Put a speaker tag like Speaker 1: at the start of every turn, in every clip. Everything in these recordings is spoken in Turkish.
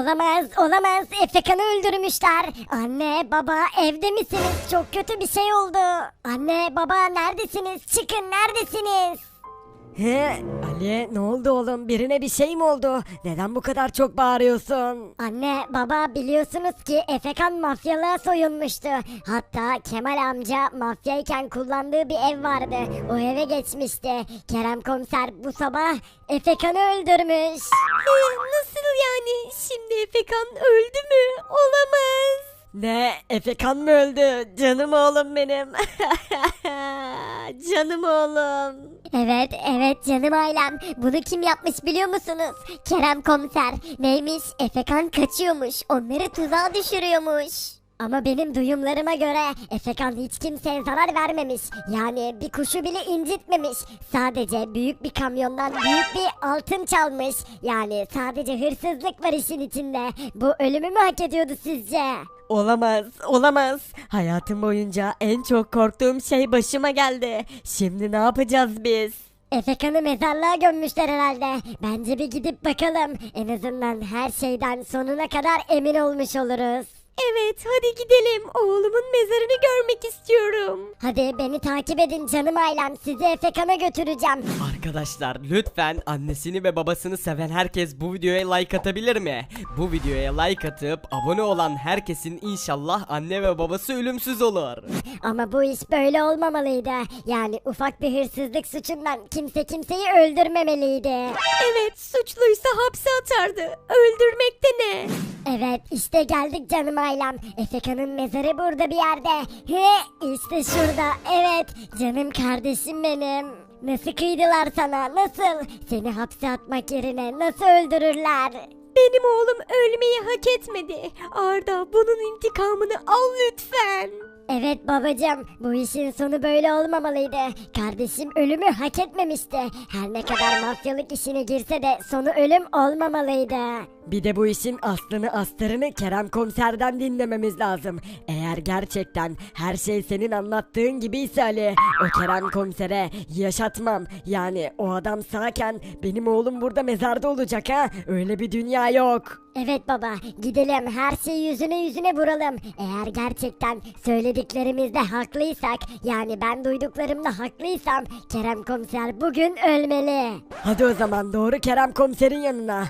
Speaker 1: olamaz olamaz Efekan'ı öldürmüşler. Anne baba evde misiniz? Çok kötü bir şey oldu. Anne baba neredesiniz? Çıkın neredesiniz?
Speaker 2: He, Ali ne oldu oğlum? Birine bir şey mi oldu? Neden bu kadar çok bağırıyorsun?
Speaker 1: Anne baba biliyorsunuz ki Efekan mafyalığa soyunmuştu. Hatta Kemal amca mafyayken kullandığı bir ev vardı. O eve geçmişti. Kerem komiser bu sabah Efekan'ı öldürmüş.
Speaker 3: Nasıl yani? Şimdi Efekan öldü mü? Olamaz.
Speaker 2: Ne? Efekan mı öldü? Canım oğlum benim.
Speaker 3: Canım oğlum.
Speaker 1: Evet evet canım ailem. Bunu kim yapmış biliyor musunuz? Kerem komiser. Neymiş? Efekan kaçıyormuş. Onları tuzağa düşürüyormuş. Ama benim duyumlarıma göre Efekan hiç kimseye zarar vermemiş. Yani bir kuşu bile incitmemiş. Sadece büyük bir kamyondan büyük bir altın çalmış. Yani sadece hırsızlık var işin içinde. Bu ölümü mü hak ediyordu sizce?
Speaker 2: Olamaz, olamaz. Hayatım boyunca en çok korktuğum şey başıma geldi. Şimdi ne yapacağız biz?
Speaker 1: Efekan'ı mezarlığa gömmüşler herhalde. Bence bir gidip bakalım. En azından her şeyden sonuna kadar emin olmuş oluruz.
Speaker 3: Evet hadi gidelim. Oğlumun mezarını görmek istiyorum.
Speaker 1: Hadi beni takip edin canım ailem. Sizi Efekan'a götüreceğim.
Speaker 4: Arkadaşlar lütfen annesini ve babasını seven herkes bu videoya like atabilir mi? Bu videoya like atıp abone olan herkesin inşallah anne ve babası ölümsüz olur.
Speaker 1: Ama bu iş böyle olmamalıydı. Yani ufak bir hırsızlık suçundan kimse kimseyi öldürmemeliydi.
Speaker 3: Evet suçluysa hapse atardı. Öldürmek de ne?
Speaker 1: Evet işte geldik canım ailem. Efekan'ın mezarı burada bir yerde. He işte şurada. Evet canım kardeşim benim. Nasıl kıydılar sana nasıl? Seni hapse atmak yerine nasıl öldürürler?
Speaker 3: Benim oğlum ölmeyi hak etmedi. Arda bunun intikamını al lütfen.
Speaker 1: Evet babacığım bu işin sonu böyle olmamalıydı. Kardeşim ölümü hak etmemişti. Her ne kadar mafyalık işine girse de sonu ölüm olmamalıydı.
Speaker 2: Bir de bu işin aslını astarını Kerem komiserden dinlememiz lazım. Eğer gerçekten her şey senin anlattığın gibiyse Ali, o Kerem komisere yaşatmam. Yani o adam sağken benim oğlum burada mezarda olacak ha. Öyle bir dünya yok.
Speaker 1: Evet baba gidelim her şeyi yüzüne yüzüne vuralım. Eğer gerçekten söylediklerimizde haklıysak yani ben duyduklarımda haklıysam Kerem komiser bugün ölmeli.
Speaker 2: Hadi o zaman doğru Kerem komiserin yanına.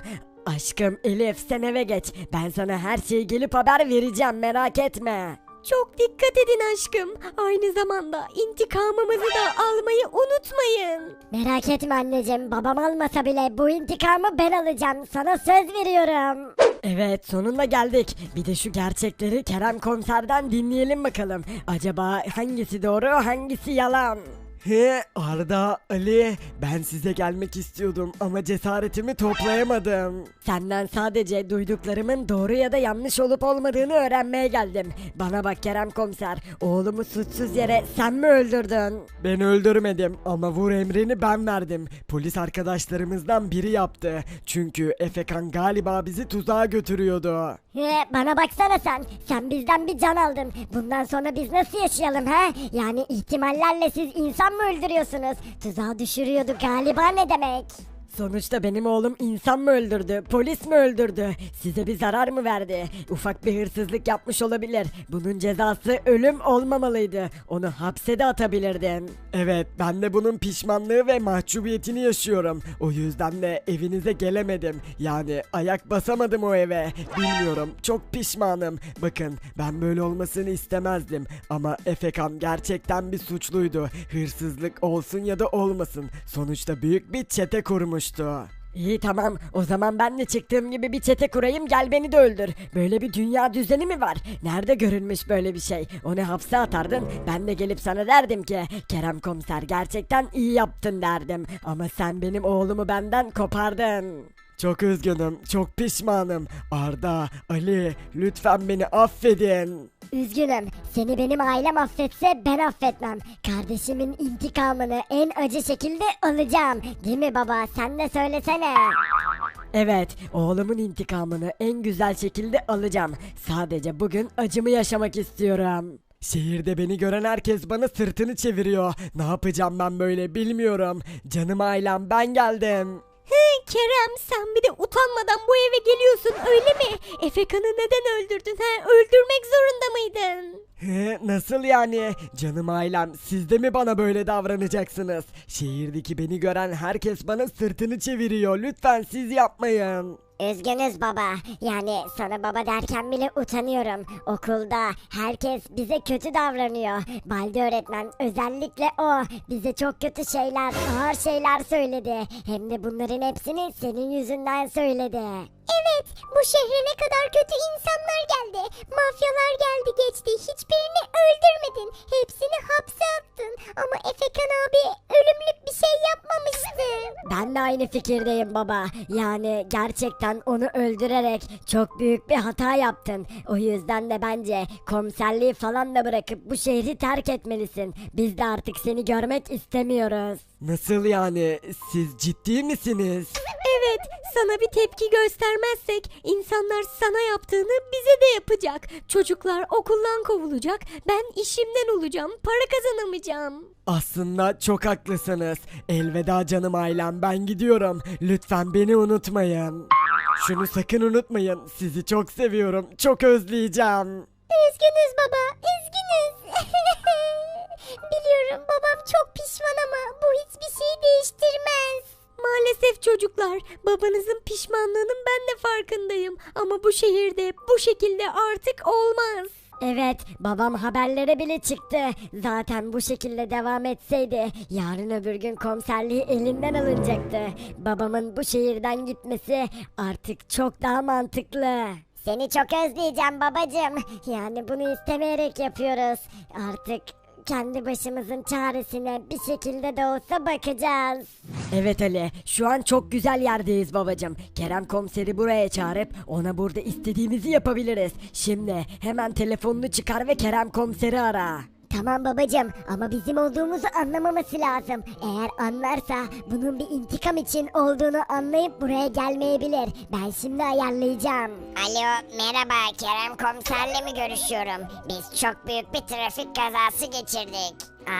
Speaker 2: Aşkım Elif sen eve geç. Ben sana her şeyi gelip haber vereceğim merak etme.
Speaker 3: Çok dikkat edin aşkım. Aynı zamanda intikamımızı da almayı unutmayın.
Speaker 1: Merak etme anneciğim babam almasa bile bu intikamı ben alacağım sana söz veriyorum.
Speaker 2: Evet sonunda geldik. Bir de şu gerçekleri Kerem komiserden dinleyelim bakalım. Acaba hangisi doğru hangisi yalan?
Speaker 4: He Arda, Ali ben size gelmek istiyordum ama cesaretimi toplayamadım.
Speaker 2: Senden sadece duyduklarımın doğru ya da yanlış olup olmadığını öğrenmeye geldim. Bana bak Kerem komiser, oğlumu suçsuz yere sen mi öldürdün?
Speaker 4: Ben öldürmedim ama vur emrini ben verdim. Polis arkadaşlarımızdan biri yaptı. Çünkü Efekan galiba bizi tuzağa götürüyordu.
Speaker 1: He, bana baksana sen. Sen bizden bir can aldın. Bundan sonra biz nasıl yaşayalım he? Yani ihtimallerle siz insan mı öldürüyorsunuz? Tuzağa düşürüyordu galiba ne demek?
Speaker 2: Sonuçta benim oğlum insan mı öldürdü, polis mi öldürdü? Size bir zarar mı verdi? Ufak bir hırsızlık yapmış olabilir. Bunun cezası ölüm olmamalıydı. Onu hapse de atabilirdin.
Speaker 4: Evet ben de bunun pişmanlığı ve mahcubiyetini yaşıyorum. O yüzden de evinize gelemedim. Yani ayak basamadım o eve. Bilmiyorum çok pişmanım. Bakın ben böyle olmasını istemezdim. Ama Efekan gerçekten bir suçluydu. Hırsızlık olsun ya da olmasın. Sonuçta büyük bir çete kurmuştu.
Speaker 2: İyi tamam o zaman ben de çıktığım gibi bir çete kurayım gel beni de öldür. Böyle bir dünya düzeni mi var? Nerede görülmüş böyle bir şey? Onu hapse atardın ben de gelip sana derdim ki Kerem komiser gerçekten iyi yaptın derdim. Ama sen benim oğlumu benden kopardın.
Speaker 4: Çok üzgünüm, çok pişmanım. Arda, Ali, lütfen beni affedin.
Speaker 1: Üzgünüm. Seni benim ailem affetse ben affetmem. Kardeşimin intikamını en acı şekilde alacağım. Değil mi baba? Sen de söylesene.
Speaker 2: Evet oğlumun intikamını en güzel şekilde alacağım. Sadece bugün acımı yaşamak istiyorum.
Speaker 4: Şehirde beni gören herkes bana sırtını çeviriyor. Ne yapacağım ben böyle bilmiyorum. Canım ailem ben geldim.
Speaker 3: He, Kerem sen bir de utanmadan bu eve geliyorsun öyle mi? Efekan'ı neden öldürdün ha? Öldürmek zorunda mıydın?
Speaker 4: He, nasıl yani? Canım ailem siz de mi bana böyle davranacaksınız? Şehirdeki beni gören herkes bana sırtını çeviriyor. Lütfen siz yapmayın.
Speaker 1: Üzgünüz baba. Yani sana baba derken bile utanıyorum. Okulda herkes bize kötü davranıyor. Baldi öğretmen özellikle o bize çok kötü şeyler, ağır şeyler söyledi. Hem de bunların hepsini senin yüzünden söyledi. Evet, bu şehre ne kadar kötü insanlar geldi. Mafyalar geldi geçti. Hiçbirini öldürmedin. Hepsini hapse attın. Ama Efekan abi ölümlük bir şey yapmamıştı.
Speaker 2: Ben de aynı fikirdeyim baba. Yani gerçekten onu öldürerek çok büyük bir hata yaptın. O yüzden de bence komiserliği falan da bırakıp bu şehri terk etmelisin. Biz de artık seni görmek istemiyoruz.
Speaker 4: Nasıl yani? Siz ciddi misiniz?
Speaker 3: Evet, sana bir tepki göstermezsek insanlar sana yaptığını bize de yapacak. Çocuklar okuldan kovulacak, ben işimden olacağım, para kazanamayacağım.
Speaker 4: Aslında çok haklısınız. Elveda canım ailem ben gidiyorum. Lütfen beni unutmayın. Şunu sakın unutmayın. Sizi çok seviyorum. Çok özleyeceğim.
Speaker 1: Üzgünüz baba, üzgünüz. Biliyorum babam çok pişman ama bu hiçbir şeyi değiştirmez.
Speaker 3: Maalesef çocuklar, babanızın pişmanlığının ben de farkındayım. Ama bu şehirde bu şekilde artık olmaz.
Speaker 2: Evet, babam haberlere bile çıktı. Zaten bu şekilde devam etseydi yarın öbür gün komiserliği elinden alınacaktı. Babamın bu şehirden gitmesi artık çok daha mantıklı.
Speaker 1: Seni çok özleyeceğim babacım. Yani bunu istemeyerek yapıyoruz. Artık kendi başımızın çaresine bir şekilde de olsa bakacağız.
Speaker 2: Evet Ali, şu an çok güzel yerdeyiz babacım. Kerem komiseri buraya çağırıp ona burada istediğimizi yapabiliriz. Şimdi hemen telefonunu çıkar ve Kerem komiseri ara.
Speaker 1: Tamam babacım ama bizim olduğumuzu anlamaması lazım. Eğer anlarsa bunun bir intikam için olduğunu anlayıp buraya gelmeyebilir. Ben şimdi ayarlayacağım. Alo merhaba Kerem komiserle mi görüşüyorum? Biz çok büyük bir trafik kazası geçirdik.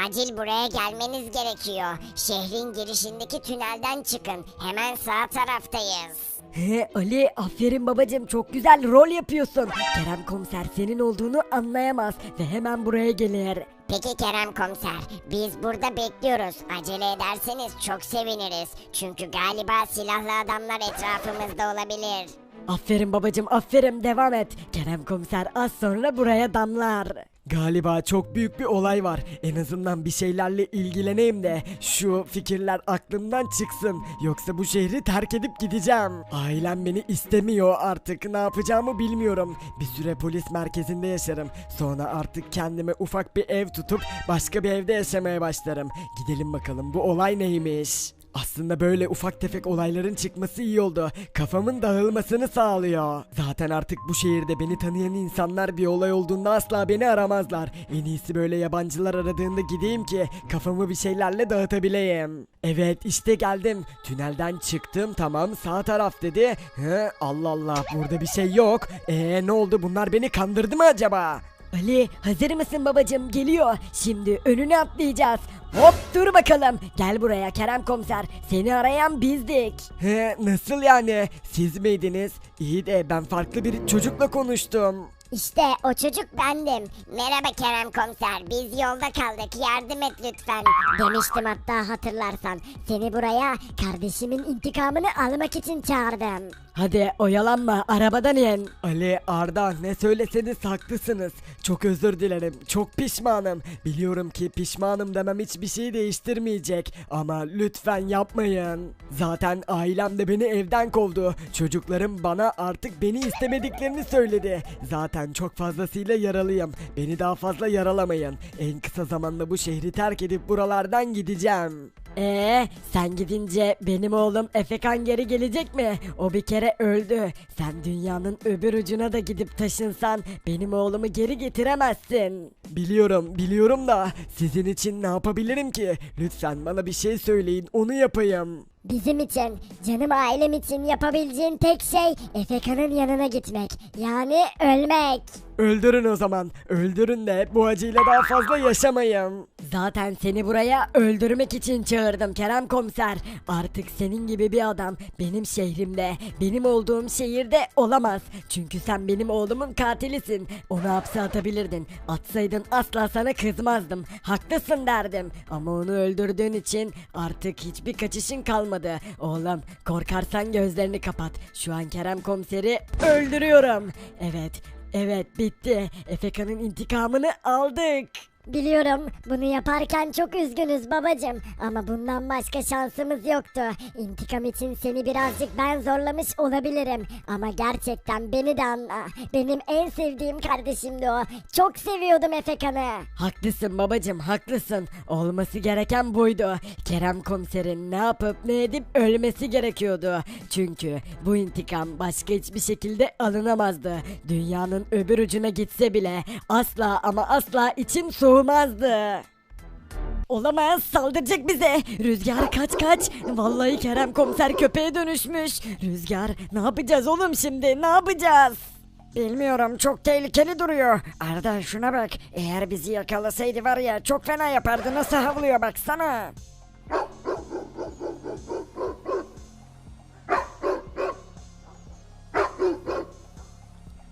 Speaker 1: Acil buraya gelmeniz gerekiyor. Şehrin girişindeki tünelden çıkın. Hemen sağ taraftayız.
Speaker 2: He Ali, aferin babacım çok güzel rol yapıyorsun. Kerem komiser senin olduğunu anlayamaz ve hemen buraya gelir.
Speaker 1: Peki Kerem komiser, biz burada bekliyoruz. Acele ederseniz çok seviniriz. Çünkü galiba silahlı adamlar etrafımızda olabilir.
Speaker 2: Aferin babacım aferin devam et. Kerem komiser az sonra buraya damlar.
Speaker 4: Galiba çok büyük bir olay var. En azından bir şeylerle ilgileneyim de şu fikirler aklımdan çıksın. Yoksa bu şehri terk edip gideceğim. Ailem beni istemiyor artık. Ne yapacağımı bilmiyorum. Bir süre polis merkezinde yaşarım. Sonra artık kendime ufak bir ev tutup başka bir evde yaşamaya başlarım. Gidelim bakalım bu olay neymiş? Aslında böyle ufak tefek olayların çıkması iyi oldu. Kafamın dağılmasını sağlıyor. Zaten artık bu şehirde beni tanıyan insanlar bir olay olduğunda asla beni aramazlar. En iyisi böyle yabancılar aradığında gideyim ki kafamı bir şeylerle dağıtabileyim. Evet işte geldim. Tünelden çıktım tamam sağ taraf dedi. He, Allah Allah burada bir şey yok. Eee ne oldu bunlar beni kandırdı mı acaba?
Speaker 2: Ali hazır mısın babacım geliyor. Şimdi önüne atlayacağız. Hop dur bakalım. Gel buraya Kerem komiser. Seni arayan bizdik.
Speaker 4: He nasıl yani? Siz miydiniz? İyi de ben farklı bir çocukla konuştum.
Speaker 1: İşte o çocuk bendim. Merhaba Kerem komiser. Biz yolda kaldık. Yardım et lütfen. Demiştim hatta hatırlarsan. Seni buraya kardeşimin intikamını almak için çağırdım.
Speaker 2: Hadi oyalanma arabadan in.
Speaker 4: Ali, Arda ne söyleseniz haklısınız. Çok özür dilerim. Çok pişmanım. Biliyorum ki pişmanım demem hiçbir şey değiştirmeyecek. Ama lütfen yapmayın. Zaten ailem de beni evden kovdu. Çocuklarım bana artık beni istemediklerini söyledi. Zaten çok fazlasıyla yaralıyım. Beni daha fazla yaralamayın. En kısa zamanda bu şehri terk edip buralardan gideceğim.
Speaker 2: Ee, sen gidince benim oğlum Efekan geri gelecek mi? O bir kere öldü. Sen dünyanın öbür ucuna da gidip taşınsan benim oğlumu geri getiremezsin.
Speaker 4: Biliyorum, biliyorum da sizin için ne yapabilirim ki? Lütfen bana bir şey söyleyin, onu yapayım.
Speaker 1: Bizim için, canım ailem için yapabileceğin tek şey Efeka'nın yanına gitmek. Yani ölmek.
Speaker 4: Öldürün o zaman. Öldürün de bu acıyla daha fazla yaşamayın.
Speaker 2: Zaten seni buraya öldürmek için çağırdım Kerem komiser. Artık senin gibi bir adam benim şehrimde, benim olduğum şehirde olamaz. Çünkü sen benim oğlumun katilisin. Onu hapse atabilirdin. Atsaydın asla sana kızmazdım. Haklısın derdim. Ama onu öldürdüğün için artık hiçbir kaçışın kalmadı. Oğlum korkarsan gözlerini kapat. Şu an Kerem komiseri öldürüyorum. Evet, evet bitti. Efeka'nın intikamını aldık.
Speaker 1: Biliyorum bunu yaparken çok üzgünüz babacım ama bundan başka şansımız yoktu. İntikam için seni birazcık ben zorlamış olabilirim ama gerçekten beni de anla. Benim en sevdiğim kardeşimdi o. Çok seviyordum Efekan'ı.
Speaker 2: Haklısın babacım haklısın. Olması gereken buydu. Kerem komiserin ne yapıp ne edip ölmesi gerekiyordu. Çünkü bu intikam başka hiçbir şekilde alınamazdı. Dünyanın öbür ucuna gitse bile asla ama asla için soğumazdı. Olamaz saldıracak bize. Rüzgar kaç kaç. Vallahi Kerem komiser köpeğe dönüşmüş. Rüzgar ne yapacağız oğlum şimdi ne yapacağız?
Speaker 5: Bilmiyorum çok tehlikeli duruyor. Arda şuna bak. Eğer bizi yakalasaydı var ya çok fena yapardı. Nasıl havlıyor baksana.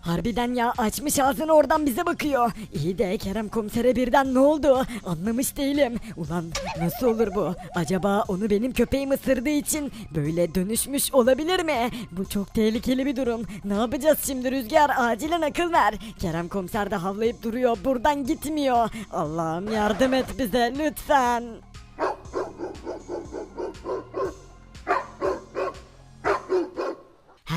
Speaker 2: Harbiden ya açmış ağzını oradan bize bakıyor. İyi de Kerem komisere birden ne oldu? Anlamış değilim. Ulan nasıl olur bu? Acaba onu benim köpeğim ısırdığı için böyle dönüşmüş olabilir mi? Bu çok tehlikeli bir durum. Ne yapacağız şimdi Rüzgar? Acilen akıl ver. Kerem komiser de havlayıp duruyor. Buradan gitmiyor. Allah'ım yardım et bize lütfen.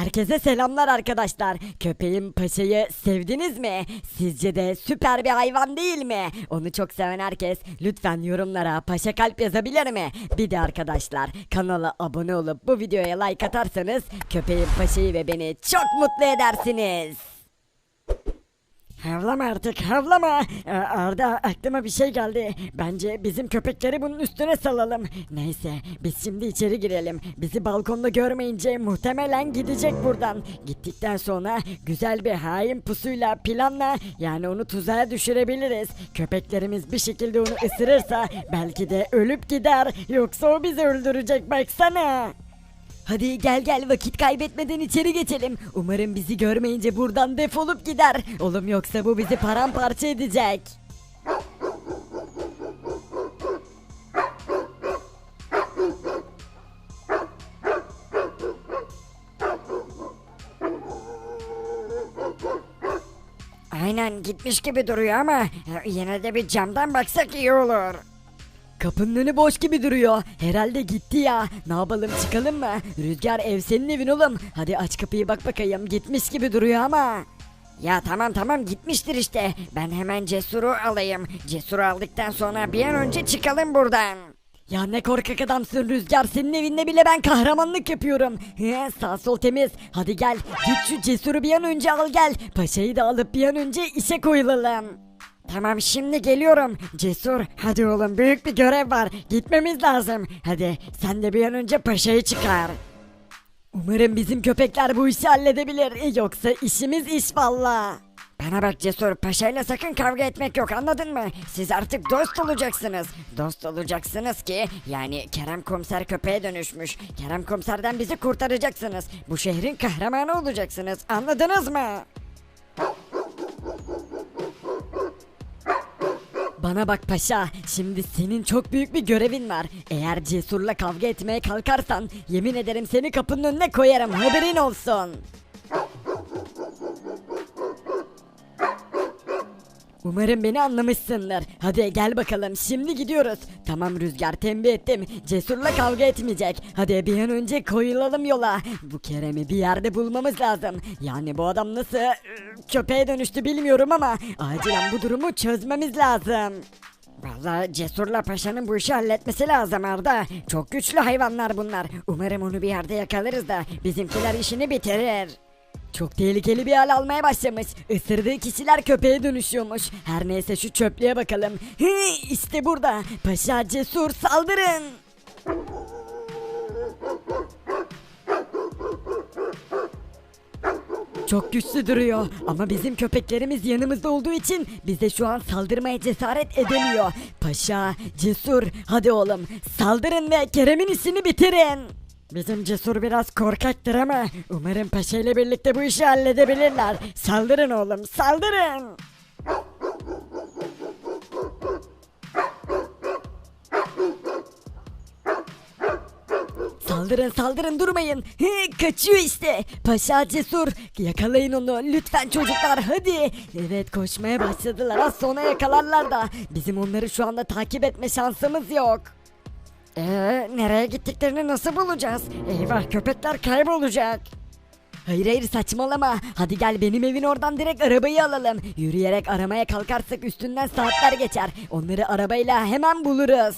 Speaker 2: Herkese selamlar arkadaşlar. Köpeğim Paşa'yı sevdiniz mi? Sizce de süper bir hayvan değil mi? Onu çok seven herkes lütfen yorumlara Paşa kalp yazabilir mi? Bir de arkadaşlar kanala abone olup bu videoya like atarsanız köpeğim Paşa'yı ve beni çok mutlu edersiniz.
Speaker 5: Havlama artık havlama. Ee, Arda aklıma bir şey geldi. Bence bizim köpekleri bunun üstüne salalım. Neyse biz şimdi içeri girelim. Bizi balkonda görmeyince muhtemelen gidecek buradan. Gittikten sonra güzel bir hain pusuyla planla yani onu tuzağa düşürebiliriz. Köpeklerimiz bir şekilde onu ısırırsa belki de ölüp gider. Yoksa o bizi öldürecek baksana.
Speaker 2: Hadi gel gel vakit kaybetmeden içeri geçelim. Umarım bizi görmeyince buradan defolup gider. Oğlum yoksa bu bizi paramparça edecek.
Speaker 5: Aynen gitmiş gibi duruyor ama e, yine de bir camdan baksak iyi olur.
Speaker 2: Kapının önü boş gibi duruyor. Herhalde gitti ya. Ne yapalım çıkalım mı? Rüzgar ev senin evin oğlum. Hadi aç kapıyı bak bakayım. Gitmiş gibi duruyor ama.
Speaker 5: Ya tamam tamam gitmiştir işte. Ben hemen Cesur'u alayım. Cesur'u aldıktan sonra bir an önce çıkalım buradan.
Speaker 2: Ya ne korkak adamsın Rüzgar. Senin evinde bile ben kahramanlık yapıyorum. He, sağ sol temiz. Hadi gel. Git şu cesuru bir an önce al gel. Paşayı da alıp bir an önce işe koyulalım.
Speaker 5: Tamam şimdi geliyorum. Cesur hadi oğlum büyük bir görev var. Gitmemiz lazım. Hadi sen de bir an önce paşayı çıkar.
Speaker 2: Umarım bizim köpekler bu işi halledebilir. Yoksa işimiz iş valla.
Speaker 5: Bana bak Cesur paşayla sakın kavga etmek yok anladın mı? Siz artık dost olacaksınız. Dost olacaksınız ki yani Kerem komiser köpeğe dönüşmüş. Kerem komiserden bizi kurtaracaksınız. Bu şehrin kahramanı olacaksınız anladınız mı?
Speaker 2: Bana bak paşa, şimdi senin çok büyük bir görevin var. Eğer cesurla kavga etmeye kalkarsan yemin ederim seni kapının önüne koyarım haberin olsun. Umarım beni anlamışsındır. Hadi gel bakalım şimdi gidiyoruz. Tamam Rüzgar tembih ettim. Cesurla kavga etmeyecek. Hadi bir an önce koyulalım yola. Bu Kerem'i bir yerde bulmamız lazım. Yani bu adam nasıl ıı, köpeğe dönüştü bilmiyorum ama acilen bu durumu çözmemiz lazım.
Speaker 5: Vallahi Cesur'la Paşa'nın bu işi halletmesi lazım Arda. Çok güçlü hayvanlar bunlar. Umarım onu bir yerde yakalarız da bizimkiler işini bitirir.
Speaker 2: Çok tehlikeli bir hal almaya başlamış. Isırdığı kişiler köpeğe dönüşüyormuş. Her neyse şu çöplüğe bakalım. Hı, işte burada. Paşa cesur saldırın. çok güçlü duruyor ama bizim köpeklerimiz yanımızda olduğu için bize şu an saldırmaya cesaret edemiyor. Paşa, Cesur hadi oğlum saldırın ve Kerem'in işini bitirin. Bizim Cesur biraz korkaktır ama umarım Paşa ile birlikte bu işi halledebilirler. Saldırın oğlum saldırın. Saldırın saldırın durmayın. Hı, kaçıyor işte. Paşa cesur. Yakalayın onu lütfen çocuklar hadi. Evet koşmaya başladılar. Az sonra yakalarlar da. Bizim onları şu anda takip etme şansımız yok. Ee, nereye gittiklerini nasıl bulacağız? Eyvah köpekler kaybolacak. Hayır hayır saçmalama. Hadi gel benim evin oradan direkt arabayı alalım. Yürüyerek aramaya kalkarsak üstünden saatler geçer. Onları arabayla hemen buluruz.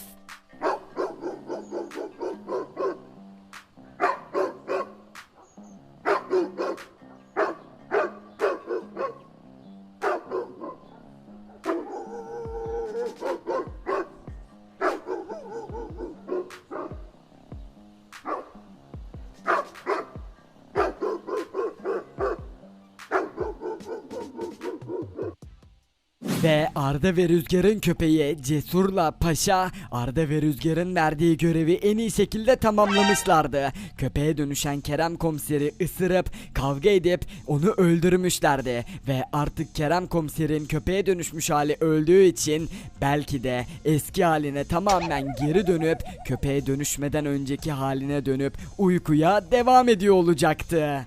Speaker 4: Arda ve Rüzgar'ın köpeği Cesur'la Paşa Arda ve Rüzgar'ın verdiği görevi en iyi şekilde tamamlamışlardı. Köpeğe dönüşen Kerem komiseri ısırıp kavga edip onu öldürmüşlerdi. Ve artık Kerem komiserin köpeğe dönüşmüş hali öldüğü için belki de eski haline tamamen geri dönüp köpeğe dönüşmeden önceki haline dönüp uykuya devam ediyor olacaktı.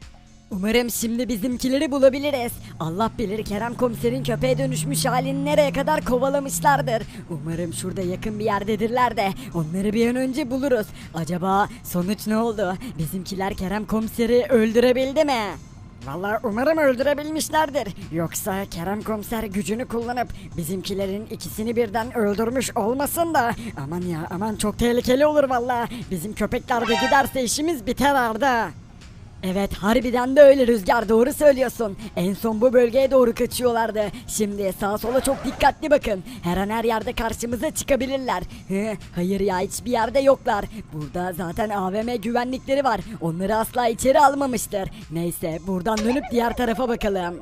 Speaker 2: Umarım şimdi bizimkileri bulabiliriz. Allah bilir Kerem komiserin köpeğe dönüşmüş halini nereye kadar kovalamışlardır. Umarım şurada yakın bir yerdedirler de onları bir an önce buluruz. Acaba sonuç ne oldu? Bizimkiler Kerem komiseri öldürebildi mi? Vallahi umarım öldürebilmişlerdir. Yoksa Kerem komiser gücünü kullanıp bizimkilerin ikisini birden öldürmüş olmasın da. Aman ya aman çok tehlikeli olur vallahi. Bizim köpekler de giderse işimiz biter Arda. Evet harbiden de öyle Rüzgar doğru söylüyorsun. En son bu bölgeye doğru kaçıyorlardı. Şimdi sağa sola çok dikkatli bakın. Her an her yerde karşımıza çıkabilirler. Hayır ya hiçbir yerde yoklar. Burada zaten AVM güvenlikleri var. Onları asla içeri almamıştır. Neyse buradan dönüp diğer tarafa bakalım.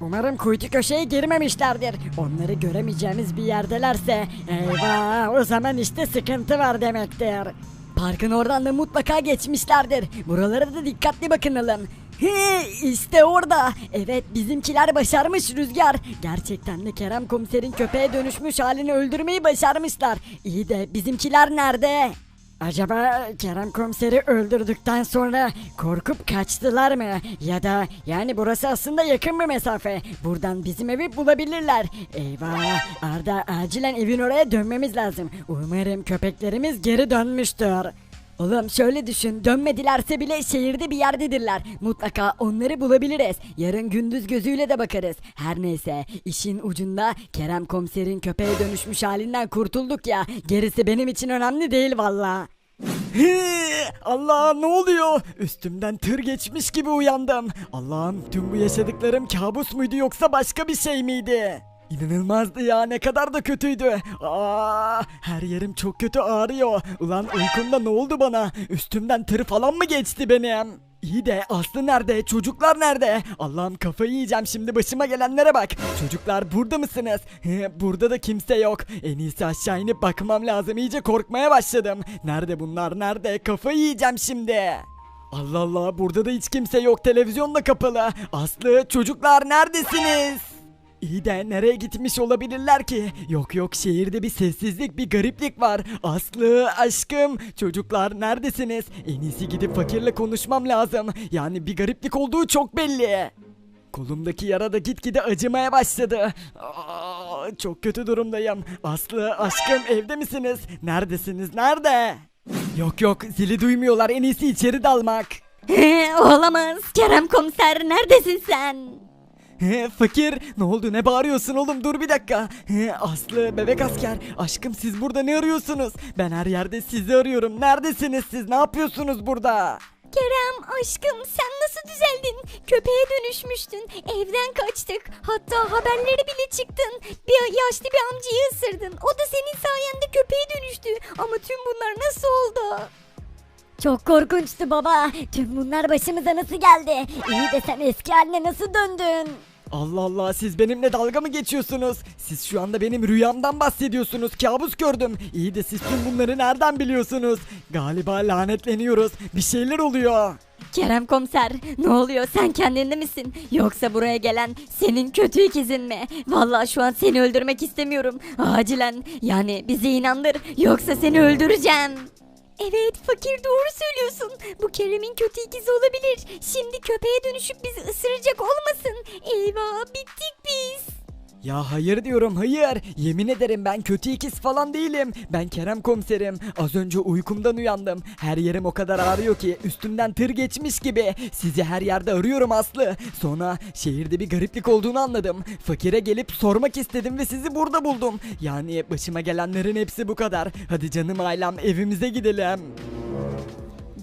Speaker 2: Umarım kuytu köşeye girmemişlerdir. Onları göremeyeceğimiz bir yerdelerse eyvah o zaman işte sıkıntı var demektir. Parkın oradan da mutlaka geçmişlerdir. Buralara da dikkatli bakınalım. He, işte orada. Evet bizimkiler başarmış Rüzgar. Gerçekten de Kerem komiserin köpeğe dönüşmüş halini öldürmeyi başarmışlar. İyi de bizimkiler nerede? Acaba Kerem komiseri öldürdükten sonra korkup kaçtılar mı? Ya da yani burası aslında yakın bir mesafe. Buradan bizim evi bulabilirler. Eyvah Arda acilen evin oraya dönmemiz lazım. Umarım köpeklerimiz geri dönmüştür. Oğlum şöyle düşün dönmedilerse bile şehirde bir yerdedirler. Mutlaka onları bulabiliriz. Yarın gündüz gözüyle de bakarız. Her neyse işin ucunda Kerem komiserin köpeğe dönüşmüş halinden kurtulduk ya. Gerisi benim için önemli değil valla.
Speaker 4: Allah ne oluyor? Üstümden tır geçmiş gibi uyandım. Allah'ım tüm bu yaşadıklarım kabus muydu yoksa başka bir şey miydi? İnanılmazdı ya ne kadar da kötüydü. Aa, her yerim çok kötü ağrıyor. Ulan uykumda ne oldu bana? Üstümden tır falan mı geçti benim? İyi de Aslı nerede? Çocuklar nerede? Allah'ım kafayı yiyeceğim şimdi başıma gelenlere bak. Çocuklar burada mısınız? Burada da kimse yok. En iyisi aşağı inip bakmam lazım. İyice korkmaya başladım. Nerede bunlar? Nerede? Kafayı yiyeceğim şimdi. Allah Allah burada da hiç kimse yok. Televizyon da kapalı. Aslı çocuklar neredesiniz? İyi de nereye gitmiş olabilirler ki? Yok yok şehirde bir sessizlik bir gariplik var. Aslı aşkım çocuklar neredesiniz? En iyisi gidip fakirle konuşmam lazım. Yani bir gariplik olduğu çok belli. Kolumdaki yara da gitgide acımaya başladı. Aa, çok kötü durumdayım. Aslı aşkım evde misiniz? Neredesiniz nerede? Yok yok zili duymuyorlar en iyisi içeri dalmak.
Speaker 3: Olamaz. Kerem komiser neredesin sen?
Speaker 4: Fakir ne oldu ne bağırıyorsun oğlum dur bir dakika. Aslı bebek asker aşkım siz burada ne arıyorsunuz? Ben her yerde sizi arıyorum. Neredesiniz siz ne yapıyorsunuz burada?
Speaker 3: Kerem aşkım sen nasıl düzeldin? Köpeğe dönüşmüştün. Evden kaçtık. Hatta haberleri bile çıktın. Bir yaşlı bir amcayı ısırdın. O da senin sayende köpeğe dönüştü. Ama tüm bunlar nasıl oldu?
Speaker 1: Çok korkunçtu baba. Tüm bunlar başımıza nasıl geldi? İyi de sen eski haline nasıl döndün?
Speaker 2: Allah Allah siz benimle dalga mı geçiyorsunuz? Siz şu anda benim rüyamdan bahsediyorsunuz. Kabus gördüm. İyi de siz tüm bunları nereden biliyorsunuz? Galiba lanetleniyoruz. Bir şeyler oluyor.
Speaker 3: Kerem komiser ne oluyor sen kendinde misin? Yoksa buraya gelen senin kötü ikizin mi? Vallahi şu an seni öldürmek istemiyorum. Acilen yani bizi inandır yoksa seni öldüreceğim. Evet fakir doğru söylüyorsun. Bu Kerem'in kötü ikizi olabilir. Şimdi köpeğe dönüşüp bizi ısıracak olmasın. Eyvah bittik biz.
Speaker 2: Ya hayır diyorum hayır. Yemin ederim ben kötü ikiz falan değilim. Ben Kerem komiserim. Az önce uykumdan uyandım. Her yerim o kadar ağrıyor ki üstümden tır geçmiş gibi. Sizi her yerde arıyorum Aslı. Sonra şehirde bir gariplik olduğunu anladım. Fakire gelip sormak istedim ve sizi burada buldum. Yani başıma gelenlerin hepsi bu kadar. Hadi canım ailem evimize gidelim.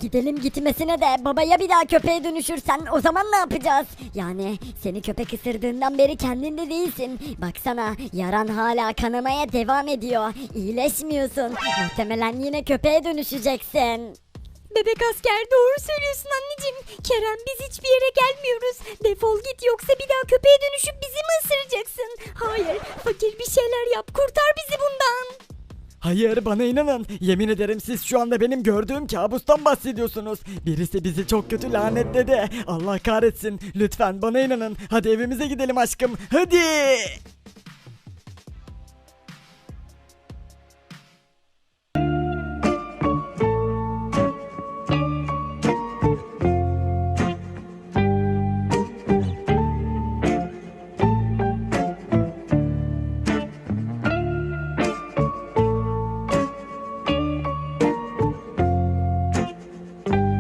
Speaker 1: Gidelim gitmesine de babaya bir daha köpeğe dönüşürsen o zaman ne yapacağız? Yani seni köpek ısırdığından beri kendinde değilsin. Baksana yaran hala kanamaya devam ediyor. İyileşmiyorsun. Muhtemelen yine köpeğe dönüşeceksin.
Speaker 3: Bebek asker doğru söylüyorsun anneciğim. Kerem biz hiçbir yere gelmiyoruz. Defol git yoksa bir daha köpeğe dönüşüp bizi mi ısıracaksın? Hayır fakir bir şeyler yap kurtar bizi bundan.
Speaker 2: Hayır bana inanın. Yemin ederim siz şu anda benim gördüğüm kabustan bahsediyorsunuz. Birisi bizi çok kötü lanetledi. Allah kahretsin. Lütfen bana inanın. Hadi evimize gidelim aşkım. Hadi.